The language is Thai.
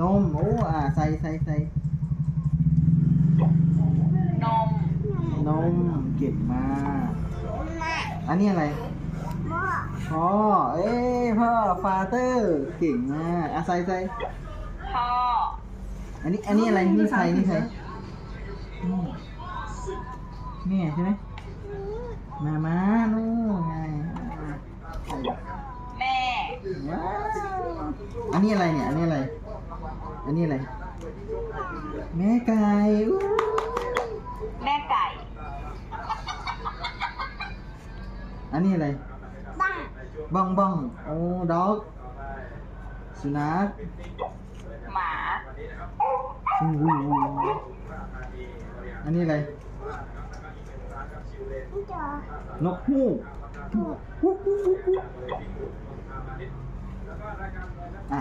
นม โอ้ อ่า ใส่ใส่ใส่นมนม เก่งมาก อันนี้อะไร พ่อ เอ้ยพ่อ ฟาเตอร์ เก่งมาก อะใส่ใส่พ่อ อันนี้ อันนี้อะไร นี่ใครนี่ใครนี่แม่ใช่ไหมมามานู่นไงใส่แม่ว้าวอันนี้อะไรเนี่ย อันนี้อะไร อันนี้อะไร แม่ไก่อู้แม่ไก่ อันนี้อะไร บ้องบ้องโอ้ด็อก สุนัขหมาอู้หูอันนี้อะไรนกฮูกฮูกฮูกฮูกฮูกอะ